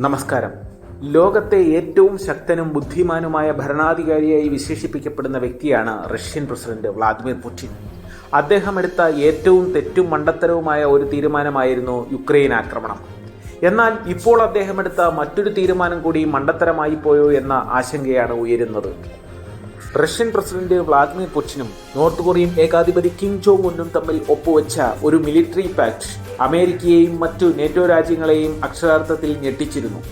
നമസ്കാരം. ലോകത്തെ ഏറ്റവും ശക്തനും ബുദ്ധിമാനുമായ ഭരണാധികാരിയായി വിശേഷിപ്പിക്കപ്പെടുന്ന വ്യക്തിയാണ് റഷ്യൻ പ്രസിഡന്റ് വ്ളാദിമിർ പുടിൻ. അദ്ദേഹം എടുത്ത ഏറ്റവും തെറ്റും മണ്ടത്തരവുമായ ഒരു തീരുമാനമായിരുന്നു യുക്രൈൻ ആക്രമണം. എന്നാൽ ഇപ്പോൾ അദ്ദേഹം എടുത്ത മറ്റൊരു തീരുമാനം കൂടി മണ്ടത്തരമായി പോയോ എന്ന ആശങ്കയാണ് ഉയരുന്നത്. റഷ്യൻ പ്രസിഡന്റ് വ്ളാദിമിർ പുടിനും നോർത്ത് കൊറിയൻ ഏകാധിപതി കിം ജോങ് ഉന്നും തമ്മിൽ ഒപ്പുവെച്ച ഒരു മിലിറ്ററി പാക്ട് അമേരിക്കയെയും മറ്റു നേറ്റോ രാജ്യങ്ങളെയും അക്ഷരാർത്ഥത്തിൽ ഞെട്ടിച്ചിരുന്നു.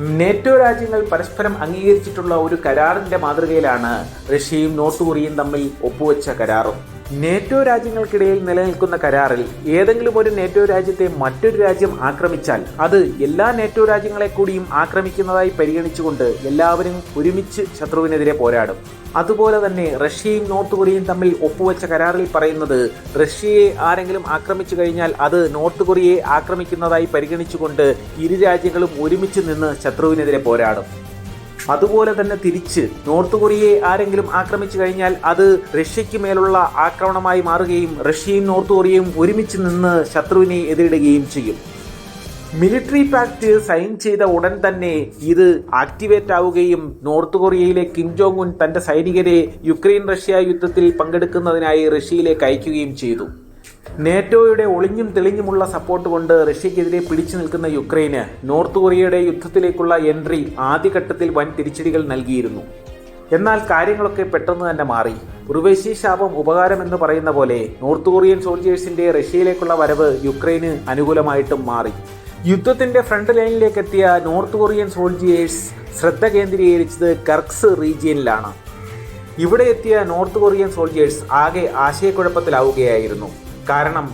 നേറ്റോ രാജ്യങ്ങൾ പരസ്പരം അംഗീകരിച്ചിട്ടുള്ള ഒരു കരാറിന്റെ മാതൃകയിലാണ് റഷ്യയും നോർത്ത് കൊറിയയും തമ്മിൽ ഒപ്പുവെച്ച കരാറും. നേറ്റോ രാജ്യങ്ങൾക്കിടയിൽ നിലനിൽക്കുന്ന കരാറിൽ ഏതെങ്കിലും ഒരു നേറ്റോ രാജ്യത്തെ മറ്റൊരു രാജ്യം ആക്രമിച്ചാൽ അത് എല്ലാ നേറ്റോ രാജ്യങ്ങളെ കൂടിയും ആക്രമിക്കുന്നതായി പരിഗണിച്ചുകൊണ്ട് എല്ലാവരും ഒരുമിച്ച് ശത്രുവിനെതിരെ പോരാടും. അതുപോലെ തന്നെ റഷ്യയും നോർത്ത് കൊറിയയും തമ്മിൽ ഒപ്പുവെച്ച കരാറിൽ പറയുന്നത് റഷ്യയെ ആരെങ്കിലും ആക്രമിച്ചു കഴിഞ്ഞാൽ അത് നോർത്ത് കൊറിയയെ ആക്രമിക്കുന്നതായി പരിഗണിച്ചുകൊണ്ട് ഇരു രാജ്യങ്ങളും ഒരുമിച്ച് നിന്ന് ശത്രുവിനെതിരെ പോരാടും. അതുപോലെ തന്നെ തിരിച്ച് നോർത്ത് കൊറിയയെ ആരെങ്കിലും ആക്രമിച്ചു കഴിഞ്ഞാൽ അത് റഷ്യയ്ക്ക് മേലുള്ള ആക്രമണമായി മാറുകയും റഷ്യയും നോർത്ത് കൊറിയയും ഒരുമിച്ച് നിന്ന് ശത്രുവിനെ എതിരിടുകയും ചെയ്യും. മിലിറ്ററി പാക്റ്റ് സൈൻ ചെയ്ത ഉടൻ തന്നെ ഇത് ആക്ടിവേറ്റ് ആവുകയും നോർത്ത് കൊറിയയിലെ കിം ജോങ് ഉൻ തന്റെ സൈനികരെ യുക്രൈൻ റഷ്യ യുദ്ധത്തിൽ പങ്കെടുക്കുന്നതിനായി റഷ്യയിലേക്ക് അയക്കുകയും ചെയ്തു. നേറ്റോയുടെ ഒളിഞ്ഞും തെളിഞ്ഞുമുള്ള സപ്പോർട്ട് കൊണ്ട് റഷ്യക്കെതിരെ പിടിച്ചു നിൽക്കുന്ന യുക്രൈന് നോർത്ത് കൊറിയയുടെ യുദ്ധത്തിലേക്കുള്ള എൻട്രി ആദ്യഘട്ടത്തിൽ വൻ തിരിച്ചടികൾ നൽകിയിരുന്നു. എന്നാൽ കാര്യങ്ങളൊക്കെ പെട്ടെന്ന് തന്നെ മാറി. ഉർവേശി ശാപം ഉപകാരം എന്ന് പറയുന്ന പോലെ നോർത്ത് കൊറിയൻ സോൾജേഴ്സിന്റെ റഷ്യയിലേക്കുള്ള വരവ് യുക്രൈന് അനുകൂലമായിട്ടും മാറി. യുദ്ധത്തിന്റെ ഫ്രണ്ട് ലൈനിലേക്ക് എത്തിയ നോർത്ത് കൊറിയൻ സോൾജിയേഴ്സ് ശ്രദ്ധ കേന്ദ്രീകരിച്ചത് കർക്സ് റീജിയനിലാണ്. ഇവിടെ എത്തിയ നോർത്ത് കൊറിയൻ സോൾജിയേഴ്സ് ആകെ ആശയക്കുഴപ്പത്തിലാവുകയായിരുന്നു. കാരണം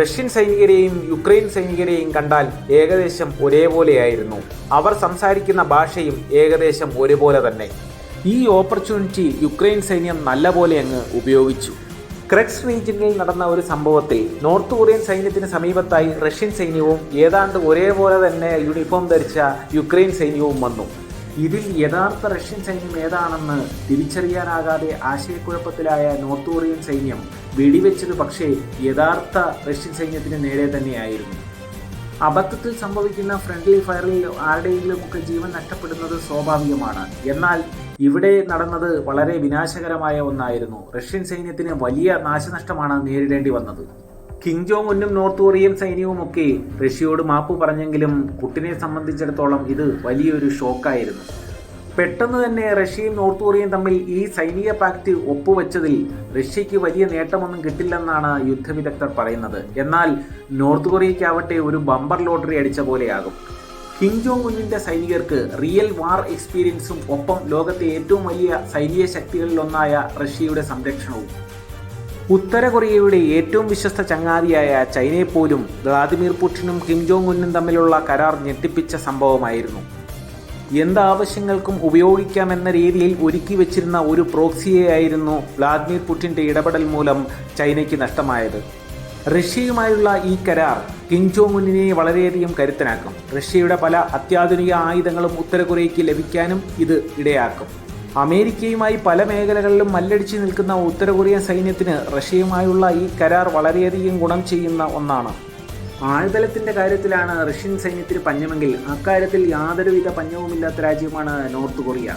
റഷ്യൻ സൈനികരെയും യുക്രൈൻ സൈനികരെയും കണ്ടാൽ ഏകദേശം ഒരേപോലെയായിരുന്നു. അവർ സംസാരിക്കുന്ന ഭാഷയും ഏകദേശം ഒരുപോലെ തന്നെ. ഈ ഓപ്പർച്യൂണിറ്റി യുക്രൈൻ സൈന്യം നല്ലപോലെ അങ്ങ് ഉപയോഗിച്ചു. ക്രെക്സ് റീജിയനിൽ നടന്ന ഒരു സംഭവത്തിൽ നോർത്ത് കൊറിയൻ സൈന്യത്തിന് സമീപത്തായി റഷ്യൻ സൈന്യവും ഏതാണ്ട് ഒരേപോലെ തന്നെ യൂണിഫോം ധരിച്ച യുക്രൈൻ സൈന്യവും വന്നു. ഇതിൽ യഥാർത്ഥ റഷ്യൻ സൈന്യം ഏതാണെന്ന് തിരിച്ചറിയാനാകാതെ ആശയക്കുഴപ്പത്തിലായ നോർത്ത് കൊറിയൻ സൈന്യം വെടിവെച്ചത് പക്ഷേ യഥാർത്ഥ റഷ്യൻ സൈന്യത്തിന് നേരെ തന്നെയായിരുന്നു. അബദ്ധത്തിൽ സംഭവിക്കുന്ന ഫ്രണ്ട്ലി ഫയറിൽ ആരുടെയെങ്കിലുമൊക്കെ ജീവൻ നഷ്ടപ്പെടുന്നത് സ്വാഭാവികമാണ്. എന്നാൽ ഇവിടെ നടന്നത് വളരെ വിനാശകരമായ ഒന്നായിരുന്നു. റഷ്യൻ സൈന്യത്തിന് വലിയ നാശനഷ്ടമാണ് നേരിടേണ്ടി വന്നത്. കിങ് ജോങ് ഉന്നും നോർത്ത് കൊറിയൻ സൈന്യവും ഒക്കെ റഷ്യയോട് മാപ്പ് പറഞ്ഞെങ്കിലും പുട്ടിനെ സംബന്ധിച്ചിടത്തോളം ഇത് വലിയൊരു ഷോക്കായിരുന്നു. പെട്ടെന്ന് തന്നെ റഷ്യയും നോർത്ത് കൊറിയയും തമ്മിൽ ഈ സൈനിക പാക്റ്റ് ഒപ്പുവെച്ചതിൽ റഷ്യയ്ക്ക് വലിയ നേട്ടമൊന്നും കിട്ടില്ലെന്നാണ് യുദ്ധവിദഗ്ധർ പറയുന്നത്. എന്നാൽ നോർത്ത് കൊറിയയ്ക്കാവട്ടെ ഒരു ബമ്പർ ലോട്ടറി അടിച്ച പോലെയാകും. കിം ജോങ് ഉന്നിന്റെ സൈനികർക്ക് റിയൽ വാർ എക്സ്പീരിയൻസും ഒപ്പം ലോകത്തെ ഏറ്റവും വലിയ സൈനിക ശക്തികളിലൊന്നായ റഷ്യയുടെ സംരക്ഷണവും. ഉത്തര കൊറിയയുടെ ഏറ്റവും വിശ്വസ്ത ചങ്ങാതിയായ ചൈനയെ പോലും വ്ളാദിമിർ പുടിനും കിം ജോങ് ഉന്നും തമ്മിലുള്ള കരാർ ഞെട്ടിപ്പിച്ച സംഭവമായിരുന്നു. എന്താവശ്യങ്ങൾക്കും ഉപയോഗിക്കാമെന്ന രീതിയിൽ ഒരുക്കി വെച്ചിരുന്ന ഒരു പ്രോക്സിയെയായിരുന്നു വ്ളാദിമിർ പുടിന്റെ ഇടപെടൽ മൂലം ചൈനയ്ക്ക് നഷ്ടമായത്. റഷ്യയുമായുള്ള ഈ കരാർ കിം ജോങ് ഉന്നിനെ വളരെയധികം കരുത്തനാക്കും. റഷ്യയുടെ പല അത്യാധുനിക ആയുധങ്ങളും ഉത്തര കൊറിയയ്ക്ക് ലഭിക്കാനും ഇത് ഇടയാക്കും. അമേരിക്കയുമായി പല മേഖലകളിലും മല്ലടിച്ച് നിൽക്കുന്ന ഉത്തര കൊറിയൻ സൈന്യത്തിന് റഷ്യയുമായുള്ള ഈ കരാർ വളരെയധികം ഗുണം ചെയ്യുന്ന ഒന്നാണ്. ആഴ്തലത്തിന്റെ കാര്യത്തിലാണ് റഷ്യൻ സൈന്യത്തിന് പഞ്ഞമെങ്കിൽ അക്കാര്യത്തിൽ യാതൊരുവിധ പഞ്ഞവുമില്ലാത്ത രാജ്യമാണ് നോർത്ത് കൊറിയ.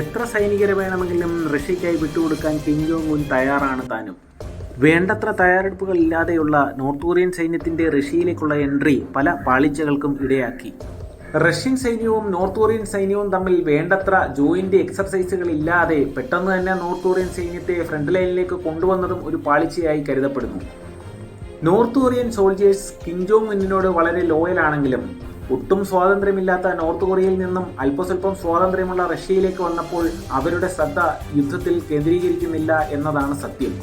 എത്ര സൈനികരെ വേണമെങ്കിലും റഷ്യയ്ക്കായി വിട്ടുകൊടുക്കാൻ കിം ജോങ് ഉൻ തയ്യാറാണ് താനും. വേണ്ടത്ര തയ്യാറെടുപ്പുകൾ ഇല്ലാതെയുള്ള നോർത്ത് കൊറിയൻ സൈന്യത്തിന്റെ റഷ്യയിലേക്കുള്ള എൻട്രി പല പാളിച്ചകൾക്കും ഇടയാക്കി. റഷ്യൻ സൈന്യവും നോർത്ത് കൊറിയൻ സൈന്യവും തമ്മിൽ വേണ്ടത്ര ജോയിന്റ് എക്സർസൈസുകൾ ഇല്ലാതെ പെട്ടെന്ന് തന്നെ നോർത്ത് കൊറിയൻ സൈന്യത്തെ ഫ്രണ്ട് ലൈനിലേക്ക് കൊണ്ടുവന്നതും ഒരു പാളിച്ചയായി കരുതപ്പെടുന്നു. North Korean soldiers Kim Jong വളരെ ലോയൽ ആണെങ്കിലും ഒട്ടും സ്വാതന്ത്ര്യമില്ലാത്ത നോർത്ത് കൊറിയയിൽ നിന്നും അല്പസ്വല്പം സ്വാതന്ത്ര്യമുള്ള റഷ്യയിലേക്ക് വന്നപ്പോൾ അവരുടെ ശ്രദ്ധ യുദ്ധത്തിൽ കേന്ദ്രീകരിക്കുന്നില്ല എന്നതാണ് സത്യം.